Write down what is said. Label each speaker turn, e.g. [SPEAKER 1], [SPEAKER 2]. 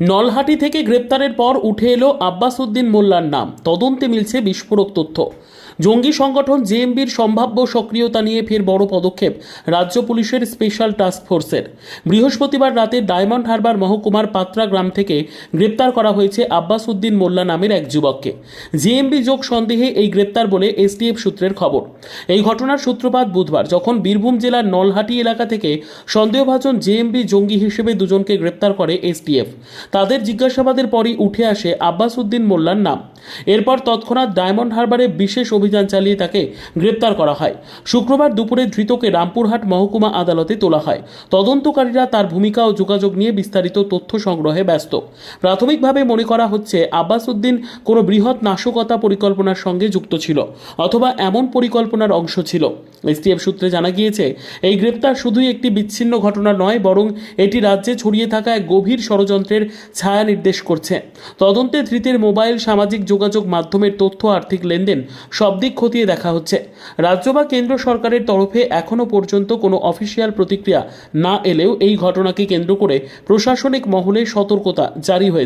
[SPEAKER 1] নলহাটি থেকে গ্রেপ্তারের পর উঠে এলো আব্বাস উদ্দিন মোল্লার নাম। তদন্তে মিলছে বিস্ফোরক তথ্য। জঙ্গি সংগঠন জেএমবির সম্ভাব্য সক্রিয়তা নিয়ে ফের বড় পদক্ষেপ রাজ্য পুলিশের স্পেশাল টাস্ক ফোর্সের। বৃহস্পতিবার রাতে ডায়মন্ড হারবার মহকুমার পাত্রা গ্রাম থেকে গ্রেপ্তার করা হয়েছে আব্বাস উদ্দিন মোল্লা নামের এক যুবককে। জেএমবি যোগ সন্দেহে এই গ্রেপ্তার বলে এসটিএফ সূত্রের খবর। এই ঘটনার সূত্রপাত বুধবার, যখন বীরভূম জেলার নলহাটি এলাকা থেকে সন্দেহভাজন জেএমবি জঙ্গি হিসেবে দুজনকে গ্রেপ্তার করে এসটিএফ। তাদের জিজ্ঞাসাবাদের পরই উঠে আসে আব্বাস উদ্দিন মোল্লার নাম। এরপর তৎক্ষণাৎ ডায়মন্ড হারবারে বিশেষ অভিযান চালিয়ে তাকে গ্রেপ্তার করা হয়। শুক্রবার দুপুরে ধৃতকে রামপুরহাট মহকুমা আদালতে তোলা হয়। তদন্তকারীরা তার ভূমিকা ও যোগাযোগ নিয়ে বিস্তারিত তথ্য সংগ্রহে ব্যস্ত। প্রাথমিকভাবে মনে করা হচ্ছে, আব্বাস উদ্দিন কোনো বৃহৎ নাশকতা পরিকল্পনার সঙ্গে যুক্ত ছিল অথবা এমন পরিকল্পনার অংশ ছিল। এসটিএফ সূত্রে জানা গিয়েছে, এই গ্রেপ্তার শুধুই একটি বিচ্ছিন্ন ঘটনা নয়, বরং এটি রাজ্যে ছড়িয়ে থাকা এক গভীর ষড়যন্ত্রের ছায়া নির্দেশ করছে। তদন্তে ধৃতের মোবাইল, সামাজিক যোগাযোগ মাধ্যমের তথ্য, আর্থিক লেনদেন সব দিক খতিয়ে দেখা হচ্ছে। রাজ্য বা কেন্দ্র সরকারের তরফে এখনও পর্যন্ত কোনো অফিসিয়াল প্রতিক্রিয়া না এলেও এই ঘটনাকে কেন্দ্র করে প্রশাসনিক মহলে সতর্কতা জারি হয়েছে।